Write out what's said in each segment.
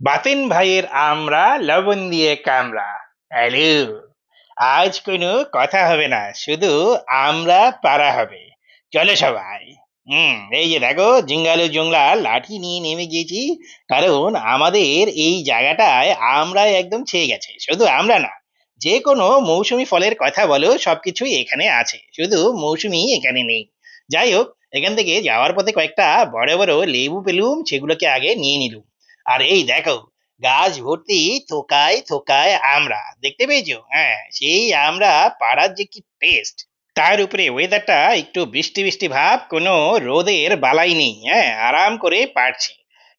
বাতেন ভাইয়ের আমরা লবণ দিয়ে কামড়া। হ্যালো আজ কোনো কথা হবে না, শুধু আমরা পারা হবে। চলো সবাই। হুম, এই যে দেখো, জিঙ্গালু জংলা লাঠি নিয়ে নেমে গিয়েছি, কারণ আমাদের এই জায়গাটায় আমরা একদম ছেয়ে গেছে, শুধু আমরা না। যে কোনো মৌসুমি ফলের কথা বলো, সবকিছুই এখানে আছে, শুধু মৌসুমি এখানে নেই। যাই হোক, এখান থেকে যাওয়ার পথে কয়েকটা বড় বড় লেবু পেলুম, সেগুলোকে আগে নিয়ে নিলুম। আর এই দেখো, গাছ ভর্তি, থোকায় থোকায় আমরা। দেখতে পেয়েছ? হ্যাঁ সেই আমরা পাড়ার যে কি টেস্ট তার উপরে ওয়েদারটা একটু বৃষ্টি বৃষ্টি ভাব, কোনো রোদের বালাই নেই। হ্যাঁ আরাম করে পারছি।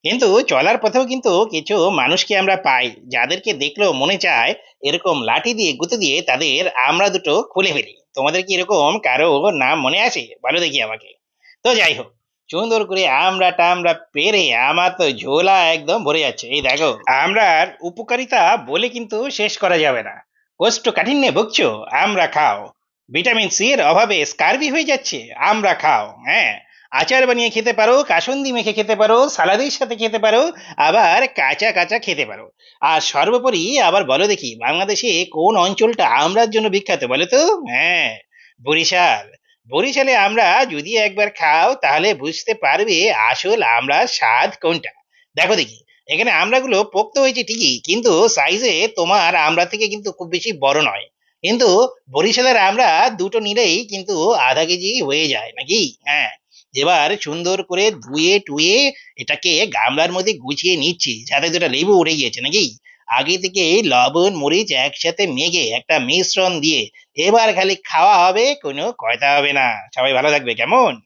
কিন্তু চলার পথেও কিন্তু কিছু মানুষকে আমরা পাই, যাদেরকে দেখলেও মনে চায় এরকম লাঠি দিয়ে, গুঁতো দিয়ে তাদের আমরা দুটো খুলে ফেলি। তোমাদের কি এরকম কারও নাম মনে আছে? বলো দেখি আমাকে। তো যাই হোক সুন্দর করে আমরা টামরা পেরে আমার তো ঝোলা একদম ভরে যাচ্ছে। এই দেখো, আমরার উপকারিতা বলে কিন্তু শেষ করা যাবে না। কোষ্ঠকাঠিন্যে ভুগছো, আমরা খাও। ভিটামিন সি এর অভাবে স্কারবি হয়ে যাচ্ছে, আমরা খাও হ্যাঁ? আচার বানিয়ে খেতে পারো, কাসন্দি মেখে খেতে পারো, সালাদের সাথে খেতে পারো, আবার কাঁচা কাঁচা খেতে পারো। আর সর্বোপরি আবার বলো দেখি, বাংলাদেশে কোন অঞ্চলটা আমরার জন্য বিখ্যাত বলো তো? হ্যাঁ বরিশাল। বরিশালে আমরা যদি একবার খাও, তাহলে বুঝতে পারবে আসল আমরা স্বাদ কোনটা। দেখো দেখি, এখানে আমড়াগুলো পোক্ত হয়েছে ঠিকই, কিন্তু সাইজে তোমার আমড়া থেকে কিন্তু খুব বেশি বড় নয়। কিন্তু বরিশালের আমরা দুটো নিলেই কিন্তু আধা কেজি হয়ে যায় নাকি? হ্যাঁ এবার সুন্দর করে ধুয়ে টুয়ে এটাকে গামলার মধ্যে গুছিয়ে নিচ্ছি, যাতে দুটো লেবু উড়ে গিয়েছে নাকি? আগে থেকে লবণ, মরিচ একসাথে মেখে একটা মিশ্রণ দিয়ে এবার খালি খাওয়া হবে, কোনো কথা হবে না। সবাই ভালো থাকবে, কেমন?